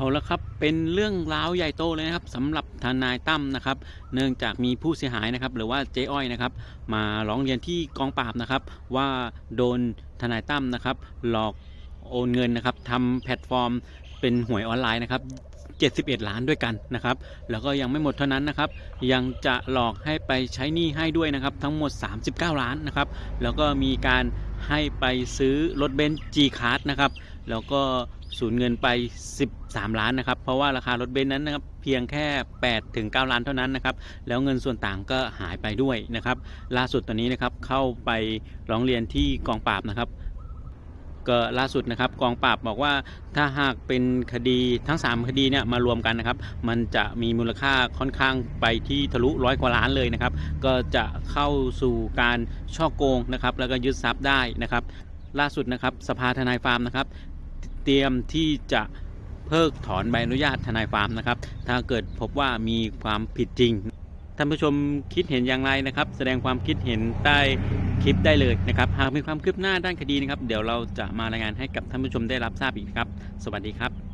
เอาละครับ เป็นเรื่องราวใหญ่โตเลยนะครับสำหรับทนายตั้มนะครับ เนื่องจากมีผู้เสียหายนะครับ หรือว่าเจ๊อ้อยนะครับ มาร้องเรียนที่กองปราบนะครับ ว่าโดนทนายตั้มนะครับ หลอกโอนเงินนะครับทำแพลตฟอร์มเป็นหวยออนไลน์นะครับ 71 ล้านด้วยกันนะครับ แล้วก็ยังไม่หมดเท่านั้นนะครับ ยังจะหลอกให้ไปใช้หนี้ให้ด้วยนะครับ ทั้งหมด 39 ล้านนะครับ แล้วก็มีการให้ไปซื้อรถเบนซ์ G Card นะครับ แล้วก็สูญเงินไป 13 ล้านนะครับ เพราะว่าราคารถเบนซ์นั้นนะครับเพียงแค่8ถึง9ล้านเท่านั้นนะครับ แล้วเงินส่วนต่างก็หายไปด้วยนะครับ ล่าสุดตอนนี้นะครับเข้าไปร้องเรียนที่กองปราบนะครับ ก็ล่าสุดนะครับกองปราบบอกว่าถ้าหากเป็นคดีทั้ง 3 คดีเนี่ยมารวมกันนะครับ มันจะมีมูลค่าค่อนข้างไปที่ทะลุร้อยกว่าล้านเลยนะครับ ก็จะเข้าสู่การช่อโกงนะครับ แล้วก็ยึดทรัพย์ได้นะครับ ล่าสุดนะครับสภาทนายฟาร์มนะครับ เตรียมที่จะเพิกถอนใบอนุญาตทนายฟาร์มนะครับ ถ้าเกิดพบว่ามีความผิดจริง ท่านผู้ชมคิดเห็นอย่างไรนะครับ แสดงความคิดเห็นใต้คลิปได้เลยนะครับ หากมีความคืบหน้าด้านคดีนะครับ เดี๋ยวเราจะมารายงานให้กับท่านผู้ชมได้รับทราบอีกครับ สวัสดีครับ